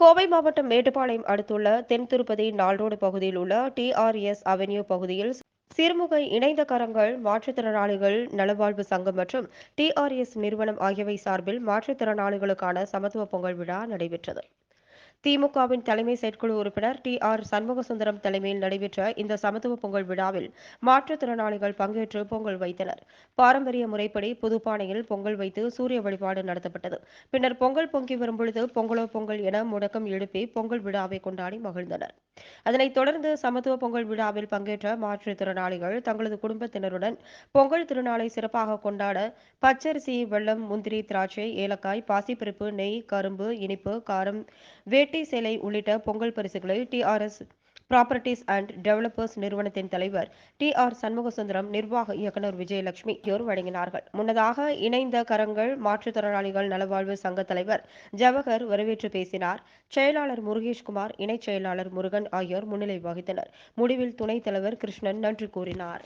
கோவை மாவட்டம் மேட்டுப்பாளையம் அடுத்துள்ள தென் திருப்பதி நால்ரோடு பகுதியில் உள்ள டிஆர்எஸ் அவென்யூ பகுதியில் சிறுமுகை இணைந்த கரங்கள் மாற்றுத்திறனாளிகள் நலவாழ்வு சங்கம் மற்றும் டிஆர்எஸ் நிறுவனம் ஆகியவை சார்பில் மாற்றுத்திறனாளிகளுக்கான சமத்துவ பொங்கல் விழா நடைபெற்றது. திமுகவின் தலைமை செயற்குழு உறுப்பினர் டி ஆர் சண்முகசுந்தரம் தலைமையில் நடைபெற்ற இந்த சமத்துவ பொங்கல் விழாவில் மாற்றுத்திறனாளிகள் பங்கேற்று பொங்கல் வைத்தனர். பாரம்பரிய முறைப்படி புதுப்பானையில் பொங்கல் வைத்து சூரிய வழிபாடு நடத்தப்பட்டது. பின்னர் பொங்கல் பொங்கி வரும்பொழுது பொங்கலோ பொங்கல் என முடக்கம் எழுப்பி பொங்கல் விழாவை கொண்டாடி மகிழ்ந்தனர். அதனைத் தொடர்ந்து சமத்துவ பொங்கல் விழாவில் பங்கேற்ற மாற்றுத்திறனாளிகள் தங்களது குடும்பத்தினருடன் பொங்கல் திருநாளை சிறப்பாக கொண்டாட பச்சரிசி வெள்ளம் முந்திரி திராட்சை ஏலக்காய் பாசிப்பருப்பு நெய் கரும்பு இனிப்பு காரம் இரட்டை சேலை உள்ளிட்ட பொங்கல் பரிசுகளை டிஆர்எஸ் ப்ராப்பர்ட்டிஸ் அண்ட் டெவலப்பர்ஸ் நிறுவனத்தின் தலைவர் டி ஆர் சண்முகசுந்தரம் நிர்வாக இயக்குநர் விஜயலட்சுமி ஆகியோர் வழங்கினார்கள். முன்னதாக இணைந்த கரங்கள் மாற்றுத்திறனாளிகள் நலவாழ்வு சங்க தலைவர் ஜவஹர் வரவேற்று பேசினார். செயலாளர் முருகேஷ்குமார் இணைச் செயலாளர் முருகன் ஆகியோர் முன்னிலை வகித்தனர். முடிவில் துணைத் தலைவர் கிருஷ்ணன் நன்றி கூறினார்.